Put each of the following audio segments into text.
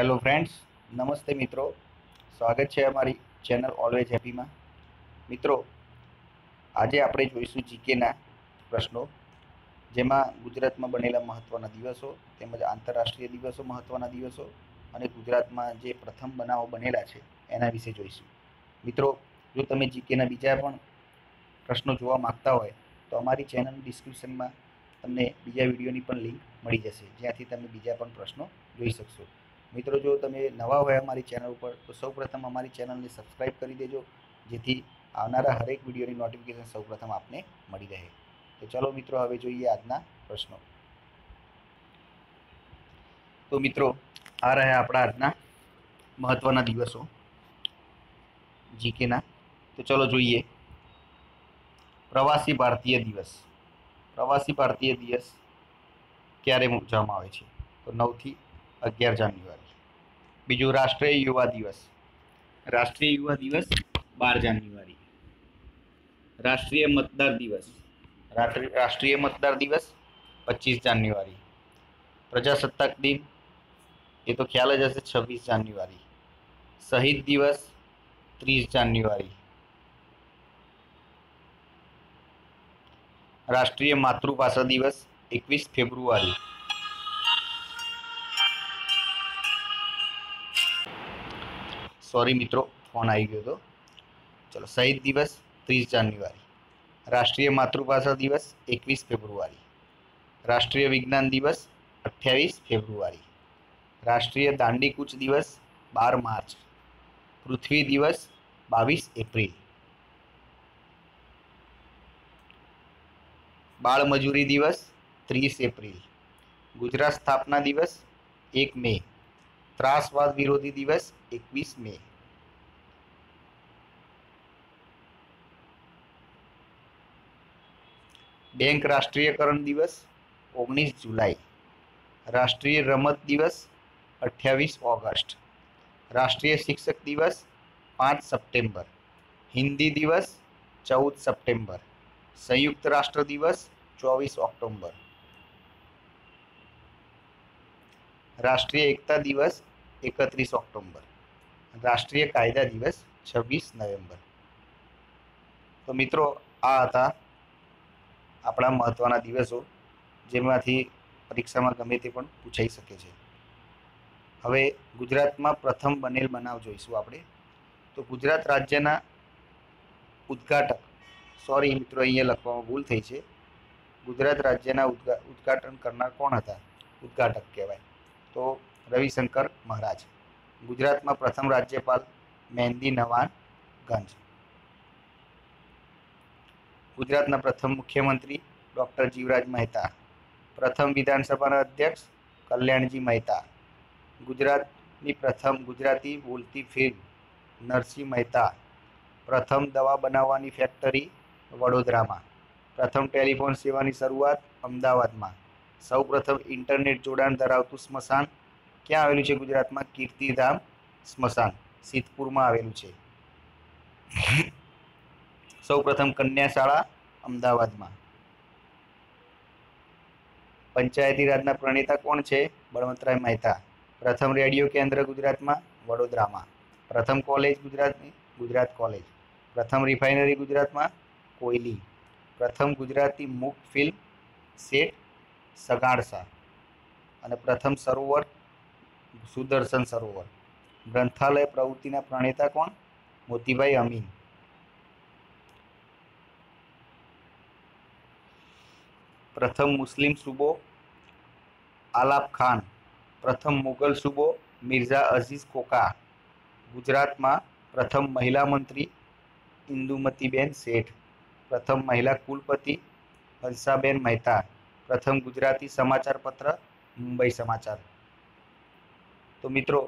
Hello friends નમસ્તે મિત્રો. સ્વાગત છે અમારી ચેનલ ઓલવેઝ હેપીમાં મિત્રો, આજે આપણે જોઈશું જીકેના પ્રશ્નો, જેમાં ગુજરાતમાં બનેલા મહત્ત્વના દિવસો, તેમજ આંતરરાષ્ટ્રીય દિવસો મહત્ત્વના દિવસો, અને ગુજરાતમાં જે પ્રથમ બનાવો બનેલા છે, એના વિશે જોઈશું. મિત્રો, જો તમે જીકેના બીજા પણ પ્રશ્નો જોવા માંગતા હોય, તો અમારી ચેનલ ડિસ્ક્રિપ્શનમાં તમને બીજા વિડીયોની પણ લિંક મળી જશે, જ્યાંથી તમે બીજા પણ પ્રશ્નો જોઈ શકશો. મિત્રો, જો તમે નવા હોય અમારી ચેનલ ઉપર, તો સૌપ્રથમ અમારી ચેનલને સબસ્ક્રાઈબ કરી દેજો, જેથી આવનારા હરેક વિડીયોની નોટિફિકેશન સૌપ્રથમ આપને મળી રહે. તો ચલો મિત્રો, હવે જોઈએ આજના પ્રશ્નો. તો મિત્રો, આ રહ્યા આપણા આજના મહત્ત્વના દિવસો. જીકેના. તો ચલો જોઈએ. પ્રવાસી ભારતીય દિવસ. પ્રવાસી ભારતીય દિવસ ક્યારે ઉજવવામાં આવે છે? તો નવથી અગિયાર જાન્યુઆરી બીજું રાષ્ટ્રીય યુવા દિવસ રાષ્ટ્રીય યુવા દિવસ બાર જાન્યુઆરી રાષ્ટ્રીય મતદાર દિવસ રાષ્ટ્રી- રાષ્ટ્રીય મતદાર દિવસ પચીસ જાન્યુઆરી પ્રજાસત્તાક દિન એ તો ખ્યાલ જ હશે છવ્વીસ જાન્યુઆરી શહીદ દિવસ ત્રીસ જાન્યુઆરી રાષ્ટ્રીય માતૃભાષા દિવસ એકવીસ ફેબ્રુઆરી સોરી મિત્રો ફોન આવી ગયો હતો ચલો શહીદ દિવસ ત્રીસ જાન્યુઆરી રાષ્ટ્રીય માતૃભાષા દિવસ એકવીસ ફેબ્રુઆરી રાષ્ટ્રીય વિજ્ઞાન દિવસ અઠ્યાવીસ ફેબ્રુઆરી રાષ્ટ્રીય દાંડીકૂચ દિવસ બાર માર્ચ પૃથ્વી દિવસ બાવીસ એપ્રિલ બાળ મજૂરી દિવસ ત્રીસ એપ્રિલ ગુજરાત સ્થાપના દિવસ એક મે ત્રાસવાદ વિરોધી દિવસ એકવીસ મે બેંક રાષ્ટ્રીયકરણ દિવસ ઓગણીસ જુલાઈ રાષ્ટ્રીય રમત દિવસ અઠ્યાવીસ ઓગસ્ટ રાષ્ટ્રીય શિક્ષક દિવસ પાંચ સપ્ટેમ્બર હિન્દી દિવસ ચૌદ સપ્ટેમ્બર સંયુક્ત રાષ્ટ્ર દિવસ ચોવીસ ઓક્ટોબર રાષ્ટ્રીય એકતા દિવસ એકત્રીસ ઓક્ટોબર. રાષ્ટ્રીય કાયદા દિવસ છવ્વીસ નવેમ્બર. તો મિત્રો, આ હતા આપણા મહત્ત્વના દિવસો, જેમાંથી પરીક્ષામાં ગમે તે પણ પૂછાઈ શકે છે. હવે ગુજરાતમાં પ્રથમ બનેલ બનાવ જોઈશું આપણે. તો ગુજરાત રાજ્યના ઉદ્ઘાટક, સોરી મિત્રો, અહીંયા લખવામાં ભૂલ થઈ છે. ગુજરાત રાજ્યના ઉદ્ઘા, ઉદ્ઘાટન કરનાર કોણ હતા? ઉદ્ઘાટક કહેવાય. તો રવિશંકર મહારાજ. ગુજરાતમાં પ્રથમ રાજ્યપાલ મહેંદી નવાન ગંજ ગુજરાતના પ્રથમ મુખ્યમંત્રી ડૉક્ટર જીવરાજ મહેતા. પ્રથમ વિધાનસભાના અધ્યક્ષ કલ્યાણજી મહેતા. ગુજરાતની પ્રથમ ગુજરાતી બોલતી ફિલ્મ નરસિંહ મહેતા. પ્રથમ દવા બનાવવાની ફેક્ટરી વડોદરામાં. પ્રથમ ટેલિફોન સેવાની શરૂઆત અમદાવાદમાં. સૌ પ્રથમ ઇન્ટરનેટ જોડાણ ધરાવતું સ્મશાન ક્યાં આવેલું છે ગુજરાતમાં? કીર્તિધામ સ્મશાન. સિદ્ધપુરમાં આવેલું છે. સૌ પ્રથમ કન્યા શાળા અમદાવાદમાં. પંચાયતી રાજના પ્રણેતા કોણ છે? બળવંતરાય મહેતા. પ્રથમ રેડિયો કેન્દ્ર ગુજરાતમાં, વડોદરામાં. પ્રથમ કોલેજ ગુજરાતની, ગુજરાત કોલેજ. પ્રથમ રિફાઇનરી ગુજરાતમાં, કોયલી. પ્રથમ ગુજરાતી મુક ફિલ્મ સેટ સગાડસા. અને પ્રથમ સરોવર સુદર્શન સરોવર. ગ્રંથાલય પ્રવૃત્તિના પ્રણેતા કોણ? મોતીભાઈ અમીન. પ્રથમ મુસ્લિમ સુબો આલાપ ખાન. પ્રથમ મુગલ સુબો મિર્ઝા અઝીઝ કોકા ગુજરાતમાં પ્રથમ મહિલા મંત્રી ઇન્દુમતીબેન શેઠ. પ્રથમ મહિલા કુલપતિ હંસાબેન મહેતા પ્રથમ ગુજરાતી સમાચાર પત્ર મુંબઈ સમાચાર. તો મિત્રો,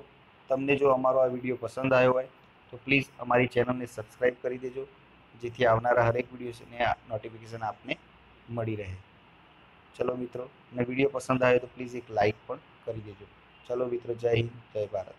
તમને જો અમારો આ વીડિયો પસંદ આવ્યો હોય, તો પ્લીઝ અમારી ચેનલને સબસ્ક્રાઈબ કરી દેજો, જેથી આવનારા હરેક વિડીયોને નોટિફિકેશન આપને મળી રહે. ચલો મિત્રો અને વીડિયો પસંદ આવે તો પ્લીઝ એક લાઈક પણ કરી દેજો. ચલો મિત્રો, જય હિન્દ, જય ભારત.